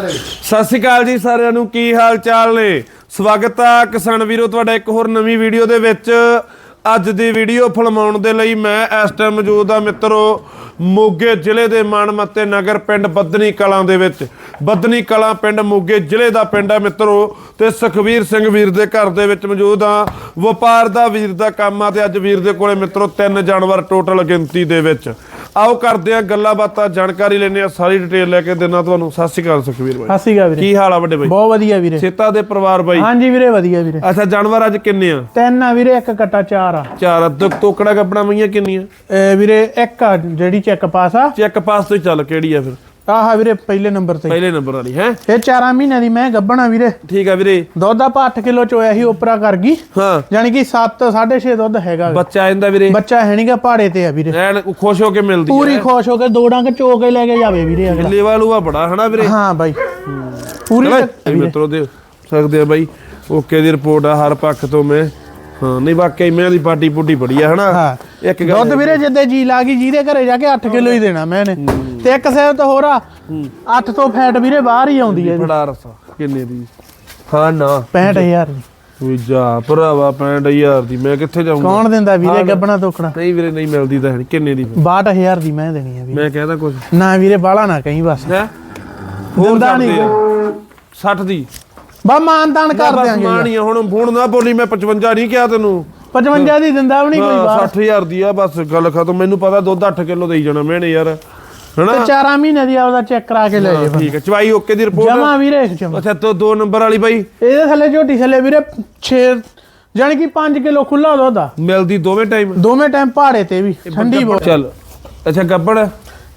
ਸਤਿ ਸ਼੍ਰੀ ਅਕਾਲ ਜੀ ਸਾਰਿਆਂ ਨੂੰ, ਕੀ ਹਾਲ ਚਾਲ ਨੇ? ਸਵਾਗਤ ਆ ਕਿਸਾਨ ਵੀਰੋ, ਤੁਹਾਡਾ ਇੱਕ ਹੋਰ ਨਵੀਂ ਵੀਡੀਓ ਦੇ ਵਿੱਚ। ਅੱਜ ਦੀ ਵੀਡੀਓ ਫਿਲਮਾਉਣ ਦੇ ਲਈ ਮੈਂ ਇਸ ਟਾਈਮ ਮੌਜੂਦ ਆ ਮਿੱਤਰੋ, ਮੋਗੇ ਜ਼ਿਲ੍ਹੇ ਦੇ ਮਾਨਮੱਤੇ ਨਗਰ ਪਿੰਡ ਬੱਦਨੀ ਕਲਾਂ ਦੇ ਵਿੱਚ। ਬੱਦਨੀ ਕਲਾਂ ਪਿੰਡ ਮੋਗੇ ਜ਼ਿਲ੍ਹੇ ਦਾ ਪਿੰਡ ਆ ਮਿੱਤਰੋ, ਤੇ ਸੁਖਵੀਰ ਸਿੰਘ ਵੀਰ ਦੇ ਘਰ ਦੇ ਵਿੱਚ ਮੌਜੂਦ ਆ। ਵਪਾਰ ਦਾ, ਵੀਰ ਦਾ ਕੰਮ ਆ, ਤੇ ਅੱਜ ਵੀਰ ਦੇ ਕੋਲੇ ਮਿੱਤਰੋ, ਤਿੰਨ ਜਾਨਵਰ ਟੋਟਲ ਗਿਣਤੀ ਦੇ ਵਿੱਚ। ਆਓ ਕਰਦੇ ਆ ਗੱਲਾਂ ਬਾਤਾਂ ਜਾਣਕਾਰੀ ਲੈਣੇ ਆ ਸਾਰੀ ਡਿਟੇਲ ਲੈ ਕੇ ਦੇਣਾ ਤੁਹਾਨੂੰ। ਸਤਿ ਸ਼੍ਰੀ ਅਕਾਲ ਸੁਖਵੀਰ ਬਾਈ। ਸਤਿ ਸ਼੍ਰੀ ਅਕਾਲ ਵੀਰੇ। ਕੀ ਹਾਲ ਆ ਵੱਡੇ ਬਾਈ? ਬਹੁਤ ਵਧੀਆ ਵੀਰੇ। ਸੇਤਾ ਦੇ ਪਰਿਵਾਰ ਬਾਈ? ਹਾਂਜੀ ਵੀਰੇ ਵਧੀਆ ਵੀਰੇ। ਅੱਛਾ ਜਾਨਵਰ ਅੱਜ ਕਿੰਨੇ ਆ? ਤਿੰਨ ਆ ਵੀਰੇ ਇੱਕ ਕੱਟਾ ਚਾਰ ਆ। ਚਾਰ ਅੱਧ ਤੋਕੜਾ ਕੱਪੜਾ ਮਈਆਂ ਕਿੰਨੀਆਂ? ਵੀਰੇ ਇੱਕ ਆ ਜਿਹੜੀ ਚੈੱਕ ਪਾਸ ਆ। ਚੈੱਕ ਪਾਸ ਤੋਂ ਚੱਲ ਕਿਹੜੀ ਆ ਫਿਰ? ਆਹ ਵੀਰੇ ਪਹਿਲੇ ਨੰਬਰ ਤੇ। ਪਹਿਲੇ ਨੰਬਰ ਵਾਲੀ ਹੈ? ਇਹ 4 ਮਹੀਨਿਆਂ ਦੀ ਮੈਂ ਗੱਬਣਾ ਵੀਰੇ। ਠੀਕ ਆ ਵੀਰੇ। ਦੁੱਧ ਆਪਾਂ 8 ਕਿਲੋ ਚੋਇਆ ਸੀ ਉਪਰਾ ਕਰ ਗਈ। ਹਾਂ। ਯਾਨੀ ਕਿ 7 6.5 ਦੁੱਧ ਹੈਗਾ। ਬੱਚਾ ਆਂਦਾ ਵੀਰੇ। ਬੱਚਾ ਹੈ ਨਹੀਂਗਾ ਪਹਾੜੇ ਤੇ ਆ ਵੀਰੇ। ਐਨ ਖੁਸ਼ ਹੋ ਕੇ ਮਿਲਦੀ ਪੂਰੀ ਖੁਸ਼ ਹੋ ਕੇ ਦੋ ਡੰਗ ਚੋ ਕੇ ਲੈ ਕੇ ਜਾਵੇ ਵੀਰੇ ਅਗਲਾ। ਲੇਵਾ ਲੂਆ ਬੜਾ ਹਨਾ ਵੀਰੇ? ਹਾਂ ਬਾਈ। ਪੂਰੀ ਮਿੱਤਰੋ ਦੇ ਸਕਦੇ ਆ ਬਾਈ। ਓਕੇ ਦੀ ਰਿਪੋਰਟ ਆ ਹਰ ਪੱਖ ਤੋਂ ਮੈਂ। ਹਾਂ ਨਹੀਂ ਵਾਕਈ ਮੈਂ ਦੀ ਪਾਰਟੀ ਪੁੱਟੀ ਬੜੀ ਆ ਹਨਾ? ਹਾਂ। ਇੱਕ ਗੱਲ ਦੁੱਧ ਵੀਰੇ ਜਿੱਦੇ ਜੀ ਲਾ ਗਈ ਜਿਹਦੇ ਘਰੇ ਜਾ ਕੇ 8 ਕਿਲੋ ਹੀ ਦੇਣਾ ਮੈਂ ਨੇ ਤੇ ਇੱਕ ਸੇਵ ਤਾਂ ਹੋਰ ਆ 8 ਤੋਂ ਫੈਟ ਵੀਰੇ ਬਾਹਰ ਹੀ ਆਉਂਦੀ ਹੈ ਫੜਾ ਰਸਾ ਕਿੰਨੇ ਦੀ? ਹਾਂ ਨਾ। 65000 ਦੀ। ਵੀ ਜਾ ਭਰਾਵਾ 65000 ਦੀ ਮੈਂ ਕਿੱਥੇ ਜਾਊਂਗਾ? ਕੌਣ ਦਿੰਦਾ ਵੀਰੇ ਗੱਬਣਾ ਤੋਕਣਾ? ਨਹੀਂ ਵੀਰੇ ਨਹੀਂ ਮਿਲਦੀ ਤਾਂ ਹੈ। ਕਿੰਨੇ ਦੀ ਫਿਰ? 62000 ਦੀ ਮੈਂ ਦੇਣੀ ਆ ਵੀਰੇ। ਮੈਂ ਕਹਿੰਦਾ ਕੁਝ ਨਾ ਵੀਰੇ ਬਾਲਾ ਨਾ ਕਹੀਂ ਬਸ। ਹੈ? ਦਿੰਦਾ ਨੀ 60 ਦੀ। ਬਾ ਮਾਨਤਾਨ ਕਰ ਦਿਆਂਗੇ। ਮਾਣੀ ਆ, ਹੁਣ ਹੁਣ ਨਾ ਬੋਲੀ ਮੈਂ 55 ਨਹੀਂ ਕਿਹਾ ਤੈਨੂੰ। 55 ਦੀ ਦਿੰਦਾ ਵੀ ਨਹੀਂ ਕੋਈ ਬਾਹਰ। 60000 ਦੀ ਆ ਬਸ ਗੱਲ ਖਤਮ। ਮੈਨੂੰ ਪਤਾ ਦੁੱਧ 8 ਕਿਲੋ ਦੇਈ ਜਾਣਾ ਮੈਨੇ ਯਾਰ। ਹਨਾ? ਤੇ 4 ਮਹੀਨੇ ਦੀ ਆਪਦਾ ਚੈੱਕ ਕਰਾ ਕੇ ਲੈ ਜੇ ਠੀਕ ਹੈ। ਚਵਾਈ ਓਕੇ ਦੀ ਰਿਪੋਰਟ। ਜਮਾ ਵੀਰੇ ਜਮਾ। ਅੱਛਾ ਤੋਂ ਦੋ ਨੰਬਰ ਵਾਲੀ ਬਾਈ। ਇਹਦੇ ਥੱਲੇ ਝੋਟੀ ਥੱਲੇ ਵੀਰੇ 6 ਜਾਨੀ ਕਿ 5 ਕਿਲੋ ਖੁੱਲਾ ਦੁੱਧ ਆ। ਮਿਲਦੀ ਦੋਵੇਂ ਟਾਈਮ ਦੋਵੇਂ ਟਾਈਮ ਪਹਾੜੇ ਤੇ ਵੀ ਠੰਡੀ ਬਹੁਤ ਚੱਲ। ਅੱਛਾ ਗੱਬੜ।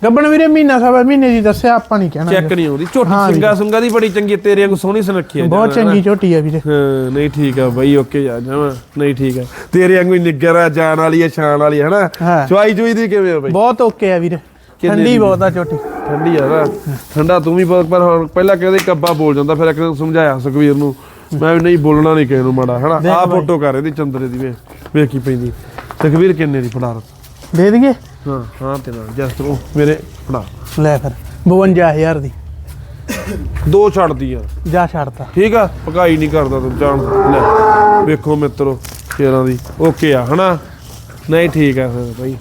ਗੱਬਣ ਵੀਰੇ ਮਹੀਨਾ ਸਵਾ ਮਹੀਨੇ ਦੀ ਦੱਸਿਆ ਆਪਾਂ ਨਹੀਂ ਕਹਿਣਾ ਚੈੱਕ ਨਹੀਂ ਆਉਂਦੀ। ਝੋਟੀ ਸਿੰਗਾ ਸੁੰਗਾ ਦੀ ਬੜੀ ਚੰਗੀ ਤੇਰੇ ਵਾਂਗੂ ਸੋਹਣੀ ਸੁਨੱਖੀ ਆ ਬਹੁਤ ਚੰਗੀ ਝੋਟੀ ਆ ਵੀਰੇ। ਹਾਂ ਨਹੀਂ ਠੀਕ ਆ ਬਾਈ ਓਕੇ ਜਾ ਜਾਵਾਂ ਨਹੀਂ ਠੀਕ ਆ। ਤੇਰੇ ਵਾਂਗੂ ਹੀ ਨਿੱਗਰ ਆ ਜਾਨ ਵਾਲੀ ਆ ਸ਼ਾਨ ਵਾਲੀ ਹੈ ਹਨਾ? ਹਾਂ। ਚਵਾਈ ਚੁਈ ਦੀ ਕਿਵੇਂ ਆ ਬਾਈ? ਬਹੁਤ ਓਕੇ ਆ ਵੀਰੇ। ਠੰਡੀ? ਬਹੁਤ ਆ ਝੋਟੀ। ਠੰਡੀ ਆ ਨਾ। ਠੰਡਾ ਤੂੰ ਵੀ ਬਹੁਤ ਪਰ ਹੁਣ ਪਹਿਲਾਂ ਕਹਿੰਦੇ ਕੱਬਾ ਬੋਲ ਜਾਂਦਾ ਫਿਰ ਇੱਕ ਦਿਨ ਸਮਝਾਇਆ ਸੁਖਵੀਰ ਨੂੰ। ਮੈਂ ਵੀ ਨਹੀਂ ਬੋਲਣਾ ਨਹੀਂ ਕਿਸੇ ਨੂੰ ਮਾੜਾ ਹਨਾ? ਬਾਈ। ਫੋਟੋ ਕਰ ਇਹਦੀ ਚੰਦਰੇ ਦੀ ਵੇਖ ਵੇਖ ਪੈਂਦੀ। ਸੁਖਵੀਰ ਕਿੰਨੇ ਦੀ ਫੜਾ ਰ ਦੇ ਦਈਏ? ਹਾਂ ਹਾਂ ਤੇ ਨਾਲ ਜਸਟ ਉਹ ਮੇਰੇ ਫੜਾ। ਲੈ ਫਿਰ 52000 ਦੀ। ਦੋ ਛੱਡਦੀ ਆ। ਜਾ ਛੱਡਤਾ। ਠੀਕ ਆ ਪਕਾਈ ਨਹੀਂ ਕਰਦਾ ਤੂੰ ਜਾਣ। ਲੈ ਵੇਖੋ ਮਿੱਤਰੋ ਸ਼ੇਰਾਂ ਦੀ। ਓਕੇ ਆ ਹਨਾ? ਨਹੀਂ ਠੀਕ ਆ ਫਿਰ ਬਾਈ।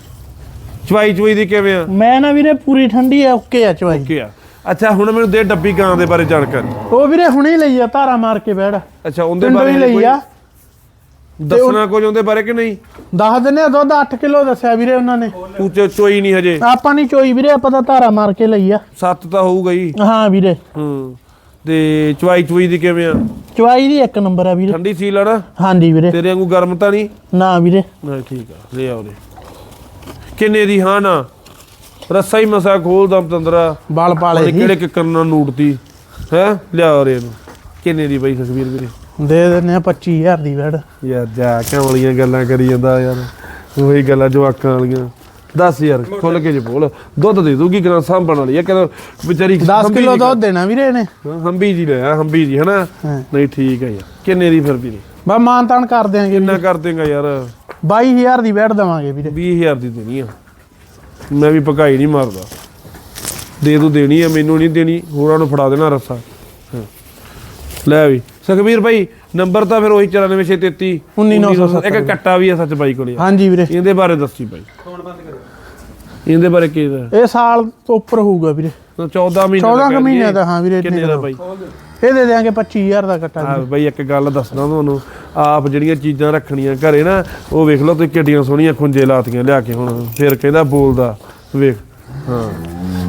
ਚਵਾਈ ਚੁਈ ਦੀ ਕਿਵੇਂ ਆ? ਮੈਂ ਨਾ ਵੀਰੇ ਪੂਰੀ ਠੰਡੀ ਆ ਓਕੇ ਆ ਚਵਾਈ। ਓਕੇ ਆ। ਅੱਛਾ ਹੁਣ ਮੈਨੂੰ ਦੇ ਡੱਬੀ ਗਾਂ ਦੇ ਬਾਰੇ ਜਾਣਕਾਰੀ। ਉਹ ਵੀਰੇ ਹੁਣੇ ਹੀ ਲਈ ਆ ਧਾਰਾ ਮਾਰ ਕੇ ਬੈੜ ਅੱਛਾ ਉਹਦੇ ਪਿੰਡੋਂ ਬਾਰੇ ਹੀ ਲਈ ਕੋਈ? ਆ। ਦੱਸਣਾ ਕੁਝ ਉਹਦੇ ਬਾਰੇ ਕਿ ਨਹੀਂ? ਦੱਸ ਦਿੰਨੇ ਆ ਦੁੱਧ 8 ਕਿਲੋ ਦੱਸਿਆ ਵੀਰੇ ਉਹਨਾਂ ਨੇ। ਤੂੰ ਚ ਚੋਈ ਨਹੀਂ ਹਜੇ। ਆਪਾਂ ਨਹੀਂ ਚੋਈ ਵੀਰੇ ਆਪਾਂ ਤਾਂ ਧਾਰਾ ਮਾਰ ਕੇ ਲਈ ਆ। ਸੱਤ ਤਾਂ ਹੋਊਗਾ ਹੀ। ਹਾਂ ਵੀਰੇ। ਹੂੰ। ਤੇ ਚਵਾਈ ਚੁਈ ਦੀ ਕਿਵੇਂ ਆ? ਚਵਾਈ ਦੀ ਇੱਕ ਨੰਬਰ ਆ ਵੀਰੇ। ਠੰਡੀ ਸੀਲ ਆ ਨਾ? ਹਾਂਜੀ ਵੀਰੇ। ਤੇਰੇ ਵਾਂਗੂ ਗਰਮ ਤਾਂ ਨਹੀਂ? ਨਾ ਵੀਰੇ। ਨਾ ਠੀਕ ਆ ਲੈ ਆਓ ਦੇ ਕਿੰਨੇ ਦੀ ਹਾਂ ਨਾ? ਰੱਸਾ ਹੀ ਮਸਾ ਖੋਲਦਾ ਪਤੰਦਰਾ ਬਾਲ ਪਾਲੇ ਕਿਹੜੇ ਕਿੱਕਰ ਨਾਲ ਨੂੜਤੀ ਹੈ? ਲਿਆ ਰੇ ਇਹਨੂੰ। ਕਿੰਨੇ ਦੀ ਬਾਈ ਸੁਖਵੀਰ ਵੀਰੇ? ਦੇ ਦਿੰਨੇ ਆ 25000 ਦੀ ਬੈੜ ਯਾਰ ਜਾ ਕੇ ਵਾਲੀਆਂ ਗੱਲਾਂ ਕਰੀ ਜਾਂਦਾ ਯਾਰ। ਉਹੀ ਗੱਲਾਂ ਜਵਾਕਾਂ ਵਾਲੀਆਂ। ਦੱਸ ਯਾਰ ਖੁੱਲ ਕੇ ਜੇ ਬੋਲ ਦੁੱਧ ਦੇ ਦੂਗੀ ਕਿਰਾਂ ਸਾਂਭਣ ਵਾਲੀ ਆ ਕਹਿੰਦਾ ਵਿਚਾਰੀ 10 ਹੰਬੀ ਕਿਲੋ ਦੁੱਧ ਦੇਣਾ ਵੀਰੇ ਹਾਂ, ਹੰਬੀ ਜੀ ਲੈ ਆ ਹੰਬੀ ਜੀ ਹਨਾ। ਨਹੀਂ ਠੀਕ ਹੈ ਯਾਰ। ਕਿੰਨੇ ਦੀ ਫਿਰ ਵੀਰੇ? ਬਾ ਮਾਨ ਤਾਨ ਕਰ ਦਿਆਂਗੇ ਕਿੰਨਾ ਕਰ ਦੇਗਾ ਯਾਰ? 22000 ਦੀ ਬੈੜ ਦਵਾਂਗੇ ਵੀਰੇ। 20000 ਦੀ ਦੇਣੀ ਆ। ਮੈਂ ਵੀ ਭਕਾਈ ਨਹੀਂ ਮਾਰਦਾ। ਦੇ ਦੂ ਦੇਣੀ ਆ ਮੈਨੂੰ ਨਹੀਂ ਦੇਣੀ। ਹੋਰਾਂ ਨੂੰ ਫੜਾ ਦੇਣਾ ਰੱਸਾ। ਲੈ ਵੀ। ਸੁਖਵੀਰ ਭਾਈ ਨੰਬਰ ਤਾਂ ਫਿਰ ਉਹੀ 94633 19,970 ਇੱਕ ਕੱਟਾ ਵੀ ਆ ਸੱਚ ਬਾਈ ਕੋਲੇ ਹਾਂਜੀ ਵੀਰੇ। ਇਹਦੇ ਬਾਰੇ ਦੱਸੀ ਬਾਈ। ਇਹਦੇ ਬਾਰੇ ਕੀ ਦਾ? ਇਹ ਸਾਲ ਤੋਂ ਉੱਪਰ ਹੋਊਗਾ ਵੀਰੇ। 14 ਮਹੀਨੇ 14 ਦਾ ਕੁ ਕਹਿ ਮਹੀਨਿਆਂ ਦਈਏ। ਦਾ, ਹਾਂ ਵੀਰੇ, ਕਿੰਨੇ ਦਾ। ਬਾਈ? ਇਹ ਦੇ ਦਿਆਂਗੇ 25000 ਦਾ ਕੱਟਾ ਆ ਬਾਈ ਇੱਕ ਗੱਲ ਦੱਸਦਾ ਤੁਹਾਨੂੰ। ਆਪ ਜਿਹੜੀਆਂ ਚੀਜ਼ਾਂ ਰੱਖਣੀਆਂ ਘਰੇ ਨਾ ਉਹ ਵੇਖ ਲਓ ਤੁਸੀਂ ਕਿੱਡੀਆਂ ਸੋਹਣੀਆਂ ਖੁੰਝੇ ਲਾਤੀਆਂ ਲਿਆ ਕੇ ਹੁਣ। ਫਿਰ ਕਹਿੰਦਾ ਬੋਲਦਾ ਵੇਖ। ਹਾਂ।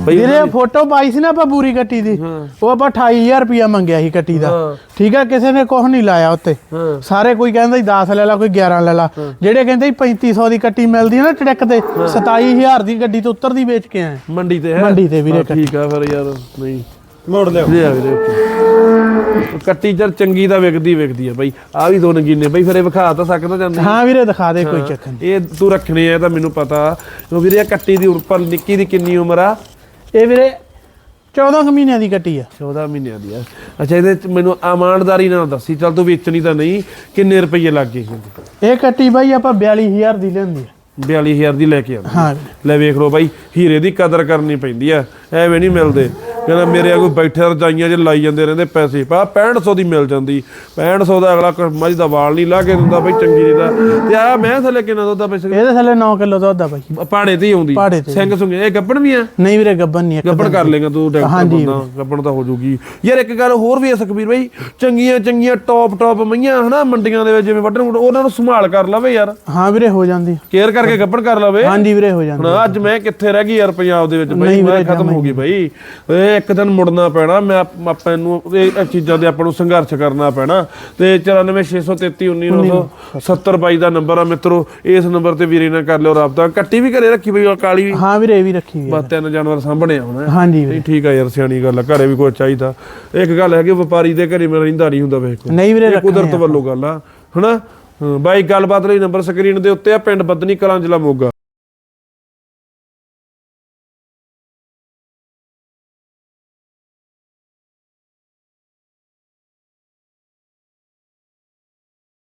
ਬਈ ਵੀਰੇ ਫੋਟੋ ਪਾਈ ਸੀ ਨਾ ਆਪਾਂ ਬੂਰੀ ਕੱਟੀ ਦੀ ਉਹ ਆਪਾਂ 28000 ਰੁਪਿਆ ਮੰਗਿਆ ਸੀ ਕੱਟੀ ਦਾ। ਠੀਕ ਆ ਕਿਸੇ ਨੇ ਕੁਝ ਨਹੀਂ ਲਾਇਆ ਉੱਤੇ। ਸਾਰੇ ਕੋਈ ਕਹਿੰਦਾ ਸੀ 10 ਲੈ ਲਾ ਕੋਈ 11 ਲੈ ਲਾ। ਜਿਹੜੇ ਕਹਿੰਦੇ ਸੀ 3500 ਦੀ ਕੱਟੀ ਮਿਲਦੀ ਹੈ ਨਾ ਟਰੈਕ ਤੇ 27000 ਦੀ ਗੱਡੀ ਤੋਂ ਉੱਤਰਦੀ ਵੇਚ ਕੇ ਆਏ ਮੰਡੀ ਤੇ ਹੈ? ਮੰਡੀ ਤੇ ਵੀਰੇ ਠੀਕ ਆ ਫਿਰ ਯਾਰ ਨਹੀਂ। ਮੋੜ ਲਿਓ ਲਿਆ ਵੀਰੇ ਓਕੇ। ਕੱਟੀ ਚਰ ਚੰਗੀ ਤਾਂ ਵਿਕਦੀ ਵਿਕਦੀ ਆ ਬਾਈ। ਆ ਵੀ ਦੋ ਨਗੀਨੇ ਬਾਈ ਫਿਰ ਇਹ ਵਿਖਾ ਤਾਂ ਸਕਦਾ ਜਾਂਦੀ ਹਾਂ ਵੀਰੇ ਦਿਖਾ ਦੇ ਕੋਈ ਚੱਕਰ ਨਹੀਂ। ਇਹ ਤੂੰ ਰੱਖਣੇ ਆ ਤਾਂ ਮੈਨੂੰ ਪਤਾ। ਉਹ ਵੀਰੇ ਇਹ ਕੱਟੀ ਦੀ ਉੱਪਰ ਨਿੱਕੀ ਦੀ ਕਿੰਨੀ ਉਮਰ ਆ? ਇਹ ਵੀਰੇ 14 ਕੁ ਮਹੀਨਿਆਂ ਦੀ ਕੱਟੀ ਆ। 14 ਮਹੀਨਿਆਂ ਦੀ ਆ। ਅੱਛਾ ਇਹਦੇ ਮੈਨੂੰ ਇਮਾਨਦਾਰੀ ਨਾਲ ਦੱਸੀ ਚੱਲ ਤੂੰ ਵੇਚਣੀ ਤਾਂ ਨਹੀਂ ਕਿੰਨੇ ਰੁਪਏ ਲੱਗ ਗਏ? ਇਹ ਕੱਟੀ ਬਾਈ ਆਪਾਂ 42000 ਦੀ ਲੈਂਦੀ ਆ। 42000 ਦੀ ਲੈ ਕੇ ਆਉਂਦਾ। ਹਾਂ। ਲੈ ਵੇਖ ਲਓ ਬਾਈ ਹੀਰੇ ਦੀ ਕਦਰ ਕਰਨੀ ਪੈਂਦੀ ਆ। ਐਵੇਂ ਨਹੀਂ ਮਿਲਦੇ। ਕਹਿੰਦਾ ਮੇਰੇ ਵਾਂਗੂ ਬੈਠੇ ਰਜਾਈਆਂ 'ਚ ਲਾਈ ਜਾਂਦੇ ਰਹਿੰਦੇ ਪੈਸੇ। ਪਾ 6500 ਦੀ ਮਿਲ ਜਾਂਦੀ। 6500 ਦਾ ਅਗਲਾ ਮੱਝ ਦਾ ਵਾਲ ਨਹੀਂ ਲਾ ਕੇ ਦਿੰਦਾ ਬਈ ਚੰਗੀ ਨਹੀਂ ਦਾ ਤੇ ਆ ਮੈਂ ਥੱਲੇ ਕਿੰਨਾ ਦੁੱਧ ਆ ਪੈਸੇ ਇਹਦੇ ਥੱਲੇ 9 ਕਿਲੋ ਦੁੱਧ ਆ ਬਾਈ। ਪਾੜੇ ਤੇ ਹੀ ਆਉਂਦੀ। ਪਾੜੇ ਤੇ। ਸਿੰਘ ਸੁੰਗੇ ਇਹ ਗੱਬਣ ਵੀ ਆ? ਨਹੀਂ ਵੀਰੇ ਗੱਬਨ ਨਹੀਂ ਗੱਬਣ ਕਰ ਲੇਗਾ ਤੂੰ ਡਾਕਟਰ ਹਾਂਜੀ। ਬੰਦਾ। ਗੱਬਣ ਤਾਂ ਹੋ ਜੂਗੀ। ਯਾਰ ਇੱਕ ਗੱਲ ਹੋਰ ਵੀ ਹੈ ਸੁਖਬੀਰ ਬਈ ਚੰਗੀਆਂ ਚੰਗੀਆਂ ਟੌਪ ਟੌਪ ਮਈਆਂ ਹਨਾ ਮੰਡੀਆਂ ਦੇ ਵਿੱਚ ਜਿਵੇਂ ਵੱਢਣ ਵੁੱਢਣ, ਉਹਨਾਂ ਨੂੰ ਸੰਭਾਲ ਕਰ ਲਵੇ ਯਾਰ। ਹਾਂ ਵੀਰੇ ਹੋ ਜਾਂਦੀ। ਕੇਅਰ ਕਰਕੇ ਗੱਬਣ ਕਰ ਲਵੇ। ਹਾਂਜੀ ਵੀਰੇ ਹੋ ਜਾਂਦੀ। ਹੁਣ ਅੱਜ ਮੈਂ ਕਿੱਥੇ ਰਹਿ ਗਈ ਯਾਰ ਪੰਜਾਬ ਦੇ ਵਿੱਚ ਬਈ? ਨਹੀਂ ਮੈਂ ਵੀਰੇ, ਖਤਮ ਹੋ ਗਈ ਬਈ। ਇਹ ਇੱਕ ਦਿਨ ਮੁੜਨਾ ਪੈਣਾ ਮੈਂ ਆਪ- ਆਪਾਂ ਨੂੰ ਇਹ ਇਹ ਚੀਜ਼ਾਂ ਦੇ ਆਪਾਂ ਨੂੰ ਸੰਘਰਸ਼ ਕਰਨਾ ਪੈਣਾ। ਤੇ 9463319970 ਬਾਈ ਦਾ ਨੰਬਰ ਆ ਮਿੱਤਰੋ। ਇਸ ਨੰਬਰ ਤੇ ਵੀਰੇ ਨਾਲ ਕਰ ਲਿਓ ਰਾਬਤਾ। ਕੱਟੀ ਵੀ ਘਰੇ ਰੱਖੀ ਬਈ ਕਾਲੀ ਵੀ? ਹਾਂ ਵੀਰੇ ਇਹ ਵੀ ਰੱਖੀ ਹੋਈ ਆ। ਬਸ ਤਿੰਨ ਜਾਨਵਰ ਸਾਂਭਣੇ ਆਉਣਾ ਹਾਂਜੀ ਵੀਰੇ। ਨਹੀਂ ਠੀਕ ਆ ਯਾਰ ਸਿਆਣੀ ਗੱਲ ਆ ਘਰੇ ਵੀ ਕੋਈ ਚਾਹੀਦਾ। ਇੱਕ ਗੱਲ ਹੈ ਕਿ ਵਪਾਰੀ ਦੇ ਘਰੇ ਮੈਂ ਰਹਿੰਦਾ ਨਹੀਂ ਹੁੰਦਾ ਵੇਖ ਨਹੀਂ ਵੀਰੇ ਇਹ ਕੁਦਰਤ ਵੱਲੋਂ ਗੱਲ ਆ ਹਨਾ? ਹਾਂ, ਬਾਈ ਗੱਲਬਾਤ ਲਈ ਨੰਬਰ ਸਕਰੀਨ ਦੇ ਉੱਤੇ ਆ ਪਿੰਡ ਬੱਦਨੀ ਕਲਾਂ ਜ਼ਿਲ੍ਹਾ ਮੋਗਾ।